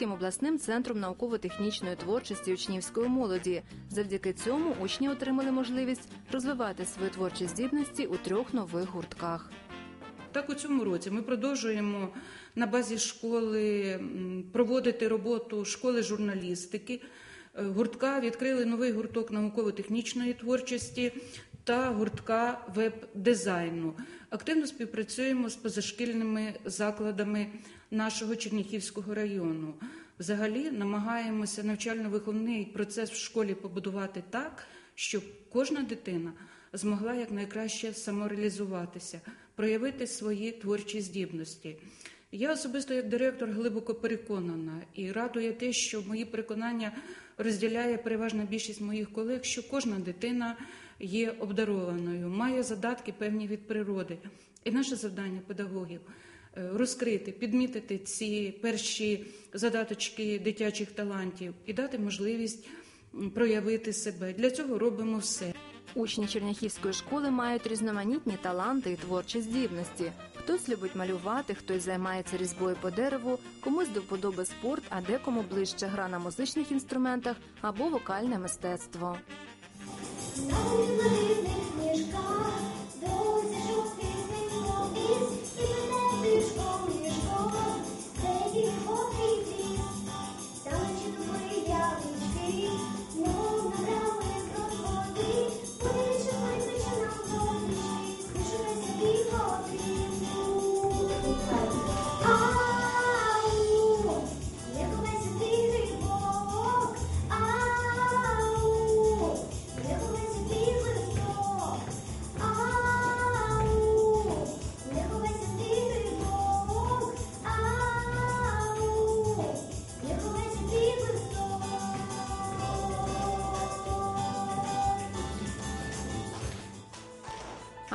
Хмельницьким обласним центром науково-технічної творчості учнівської молоді. Завдяки цьому учні отримали можливість розвивати свої творчі здібності у трьох нових гуртках. Так, у цьому році ми продовжуємо на базі школи проводити роботу школи журналістики. Е, Гуртка відкрили новий гурток науково-технічної творчості та гуртка веб-дизайну. Активно співпрацюємо з позашкільними закладами нашого Черніхівського району. Взагалі намагаємося навчально-виховний процес в школі побудувати так, щоб кожна дитина змогла якнайкраще самореалізуватися, проявити свої творчі здібності. Я особисто як директор глибоко переконана і радує те, що мої переконання розділяє переважна більшість моїх колег, що кожна дитина є обдарованою, має задатки певні від природи. І наше завдання педагогів розкрити, підмітити ці перші задаточки дитячих талантів і дати можливість проявити себе. Для цього робимо все. Учні Черняхівської школи мають різноманітні таланти і творчі здібності. Хтось любить малювати, хтось займається різьбою по дереву, комусь до вподоби спорт, а декому ближче гра на музичних інструментах або вокальне мистецтво.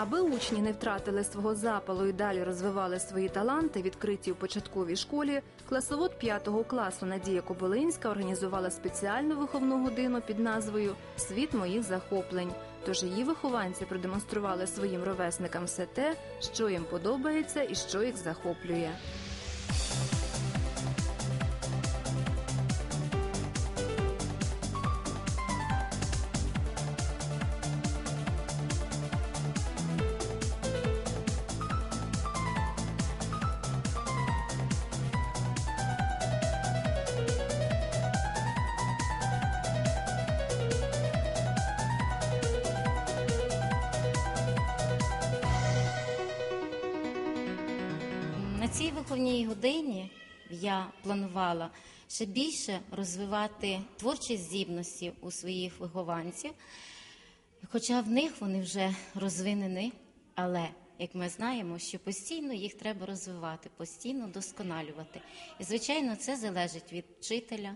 Аби учні не втратили свого запалу і далі розвивали свої таланти, відкриті у початковій школі, класовод 5 класу Надія Кобилинська організувала спеціальну виховну годину під назвою Світ моїх захоплень. Тож її вихованці продемонстрували своїм ровесникам все те, що їм подобається і що їх захоплює. Цій виховній годині я планувала ще більше розвивати творчі здібності у своїх вихованців, хоча в них вони вже розвинені, але як ми знаємо, що постійно їх треба розвивати, постійно досконалювати. І, звичайно, це залежить від вчителя,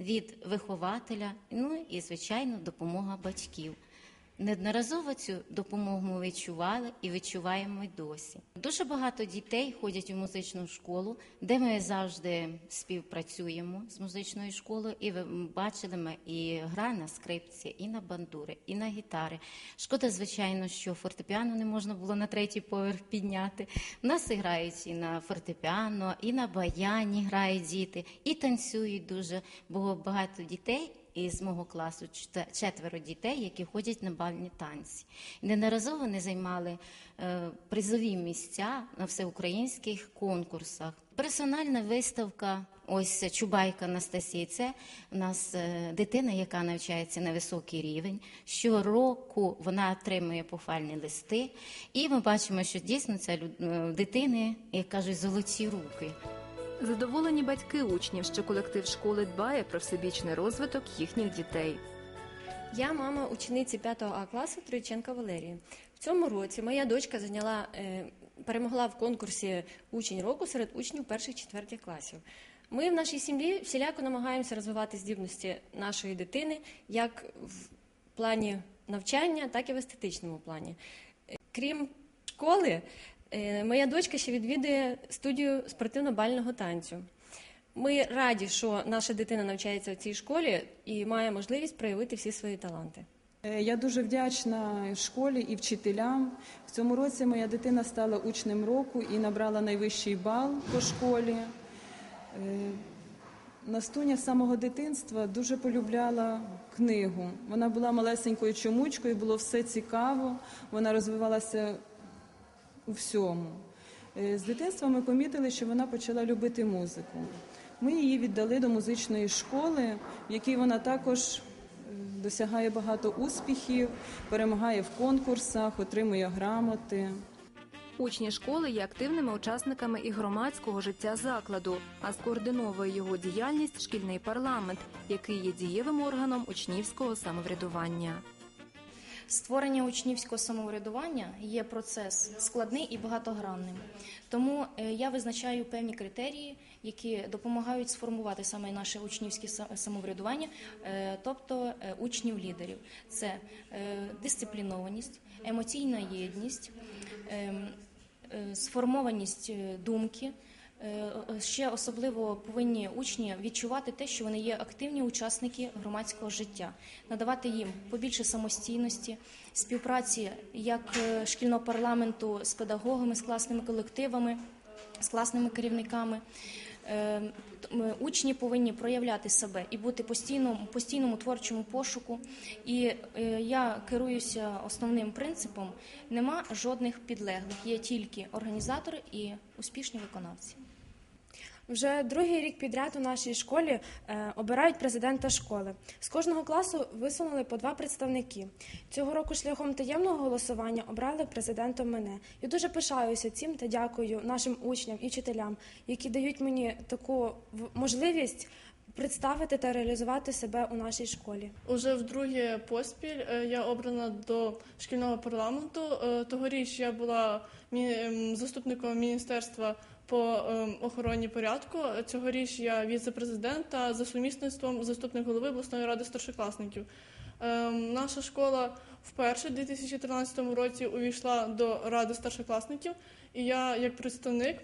від вихователя, ну і, звичайно, допомога батьків. Неодноразово цю допомогу ми відчували і відчуваємо й досі. Дуже багато дітей ходять у музичну школу, де ми завжди співпрацюємо з музичною школою, і ви бачили ми і гра на скрипці, і на бандури, і на гітари. Шкода, звичайно, що фортепіано не можна було на третій поверх підняти. У нас і грають і на фортепіано, і на баяні грають діти, і танцюють дуже, бо багато дітей із мого класу четверо дітей, які ходять на бальні танці. Ненаразово вони займали е, призові місця на всеукраїнських конкурсах. Персональна виставка. Ось Чубайка Анастасія. Це у нас е, дитина, яка навчається на високий рівень. Щороку вона отримує похвальні листи, і ми бачимо, що дійсно це дитини, як кажуть, золоті руки. Задоволені батьки учнів, що колектив школи дбає про всебічний розвиток їхніх дітей. Я мама учениці 5 А класу Тройченка Валерії. В цьому році моя дочка зайняла, е, перемогла в конкурсі учень року серед учнів перших четвертих класів. Ми в нашій сім'ї всіляко намагаємося розвивати здібності нашої дитини як в плані навчання, так і в естетичному плані. Е, Крім школи, моя дочка ще відвідує студію спортивно-бального танцю. Ми раді, що наша дитина навчається в цій школі і має можливість проявити всі свої таланти. Е, Я дуже вдячна школі і вчителям. В цьому році моя дитина стала учнем року і набрала найвищий бал по школі. Е, Настуня з самого дитинства дуже полюбляла книгу. Вона була малесенькою чомучкою, було все цікаво, вона розвивалася у всьому. Е, З дитинства ми помітили, що вона почала любити музику. Ми її віддали до музичної школи, в якій вона також е, досягає багато успіхів, перемагає в конкурсах, отримує грамоти. Учні школи є активними учасниками і громадського життя закладу, а скоординовує його діяльність шкільний парламент, який є дієвим органом учнівського самоврядування. Створення учнівського самоврядування є процес складний і багатогранним. Тому е, я визначаю певні критерії, які допомагають сформувати саме наше учнівське самоврядування, е, тобто е, учнів-лідерів. Це дисциплінованість, емоційна єдність, ем, сформованість думки. Е, е, Ще особливо повинні учні відчувати те, що вони є активні учасники громадського життя, надавати їм побільше самостійності, співпраці як е, шкільного парламенту з педагогами, з класними колективами, з класними керівниками. Е, Учні повинні проявляти себе і бути постійно постійному творчому пошуку. І е, я керуюся основним принципом: нема жодних підлеглих, є тільки організатори і успішні виконавці. Вже другий рік підряд у нашій школі е, обирають президента школи. З кожного класу висунули по два представники. Цього року шляхом таємного голосування обрали президентом мене. Я дуже пишаюся цим та дякую нашим учням і вчителям, які дають мені таку можливість представити та реалізувати себе у нашій школі. Уже вдруге поспіль е, я обрана до шкільного парламенту. Е, Тогоріч я була ем, заступником міністерства по ем, охороні порядку. Цьогоріч я віце-президента за сумісництвом заступник голови обласної ради старшокласників. Ем, Наша школа вперше у 2013 році увійшла до ради старшокласників, і я, як представник,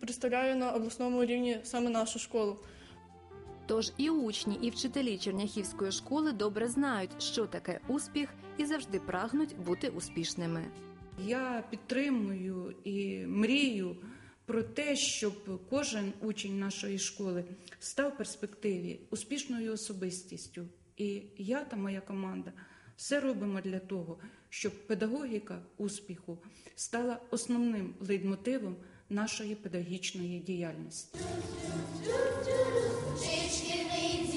представляю на обласному рівні саме нашу школу. Тож і учні, і вчителі Черняхівської школи добре знають, що таке успіх, і завжди прагнуть бути успішними. Я підтримую і мрію про те, щоб кожен учень нашої школи став в перспективі успішною особистістю. І я та моя команда все робимо для того, щоб педагогіка успіху стала основним лейтмотивом нашої педагогічної діяльності. Çeşkirdeyiz.